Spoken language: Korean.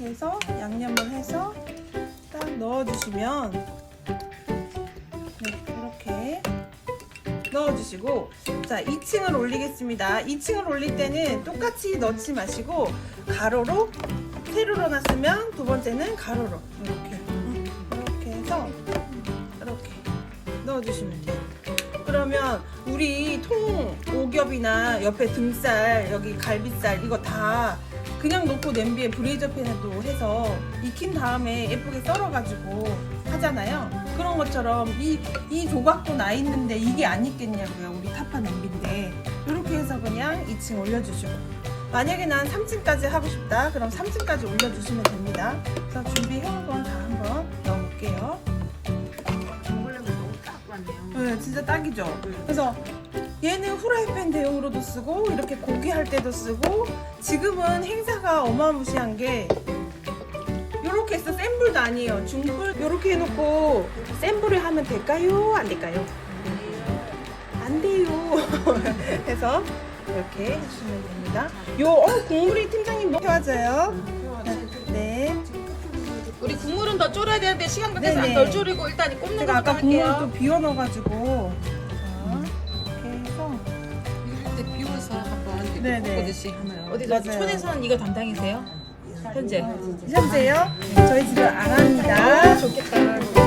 해서 양념을 해서 딱 넣어주시면 네, 이렇게 넣어주시고 자 2층을 올리겠습니다. 2층을 올릴 때는 똑같이 넣지 마시고 가로로 세로로 놨으면 두 번째는 가로로 이렇게 음, 이렇게 해서 이렇게 넣어주시면 돼요. 그러면 우리 통 오겹이나 옆에 등살 여기 갈비살 이거 다 그냥 놓고 냄비에 브레이저팬에도 해서 익힌 다음에 예쁘게 썰어가지고 하잖아요. 그런 것처럼 이, 이 조각도 나 있는데 이게 안 익겠냐고요. 우리 타파 냄비인데. 이렇게 해서 그냥 2층 올려주시고. 만약에 난 3층까지 하고 싶다. 그럼 3층까지 올려주시면 됩니다. 그래서 준비해온 건 다 한번 넣어볼게요. 정글레고 너무 딱 맞네요. 네, 진짜 딱이죠. 그래서 얘는 후라이팬 대용으로도 쓰고 이렇게 고기 할 때도 쓰고 지금은 행사가 어마무시한 게 이렇게 해서 센 불도 아니에요. 중불 이렇게 해놓고 센 불을 하면 될까요? 안 될까요? 안 돼요. 해서 이렇게 해주시면 됩니다. 요 어, 국물이 팀장님 너무 좋아져요. 네. 우리 국물은 더 졸여야 되는데 시간 관계상 네네. 덜 졸이고 일단 굽는 제가 것부터 아까 국물을 할게요. 또 비워 넣어가지고 자, 네네. 볶듯이 하면 어디 맞아요. 촌에서는 이거 담당이세요? 현재. 현재요? 저희 집은 안 합니다. 좋겠다.